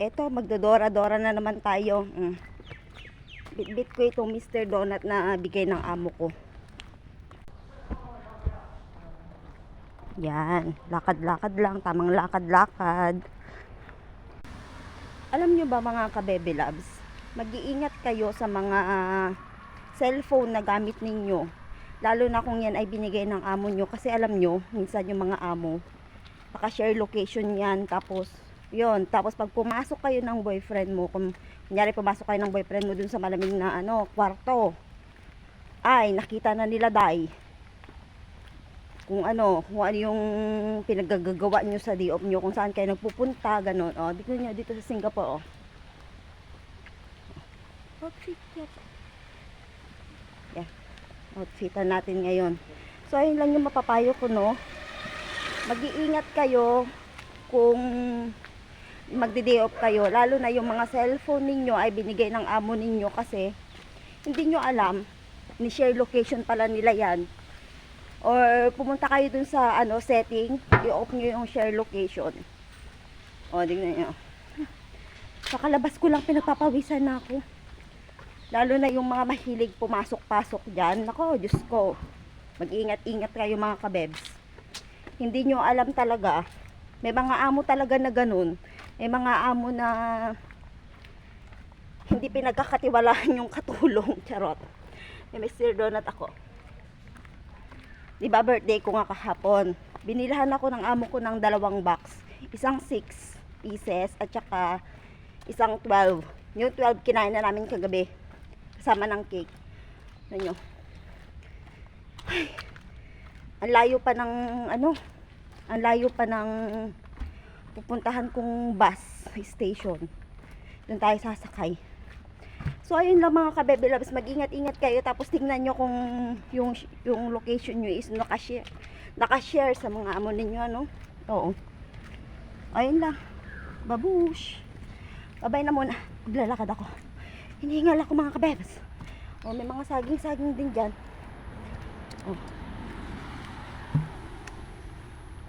eto, magdodora-dora na naman tayo. Mm. Bit-bit ko itong Mr. Donut na bigay ng amo ko. Yan, lakad-lakad lang, tamang lakad-lakad. Alam nyo ba mga kabebe loves, mag-iingat kayo sa mga ah, cellphone na gamit ninyo. Lalo na kung yan ay binigay ng amo nyo. Kasi alam nyo, minsan yung mga amo, naka-share location yan. Tapos, yon Tapos pag pumasok kayo ng boyfriend mo, kung kunyari pumasok kayo ng boyfriend mo dun sa malamig na ano, kwarto, ay, nakita na nila dai kung ano, kung ano yung pinaggagawa nyo sa off nyo, kung saan kayo nagpupunta, ganun. O, dito nyo, dito sa Singapore, o. Outfit. Yeah. Outfitan natin ngayon. So, ayun lang yung mapapayo ko, no. Mag-iingat kayo kung magdi-day off kayo. Lalo na yung mga cellphone ninyo ay binigay ng amo ninyo kasi hindi nyo alam, ni-share location pala nila yan or pumunta kayo dun sa ano setting, i-off nyo yung share location. O, tingnan nyo. Sa kalabas ko lang pinagpapawisan na ako. Lalo na yung mga mahilig pumasok-pasok dyan. Nako, Diyos ko. Mag-ingat-ingat kayo mga kabebs. Hindi nyo alam talaga. May mga amo talaga na ganun. May mga amo na hindi pinagkakatiwalaan yung katulong. Charot. May Mr. Donut ako. Di ba birthday ko nga kahapon. Binilahan ako ng amo ko ng dalawang box. Isang 6 pieces at saka isang 12. Yung 12 kinain na namin kagabi. Kasama ng cake. Ano ang layo pa ng ano? Ang layo pa ng pupuntahan kong bus station. Doon tayo sasakay. So ayun lang mga kabebe loves, mag-ingat-ingat kayo tapos tingnan nyo kung yung yung location nyo is naka-share. Naka-share sa mga amo ninyo ano. Oo. Ayun lang. Babush. Babay na muna. Maglalakad ako. Hinihingal ako mga kabebs. Oh, may mga saging-saging din dyan. Oh.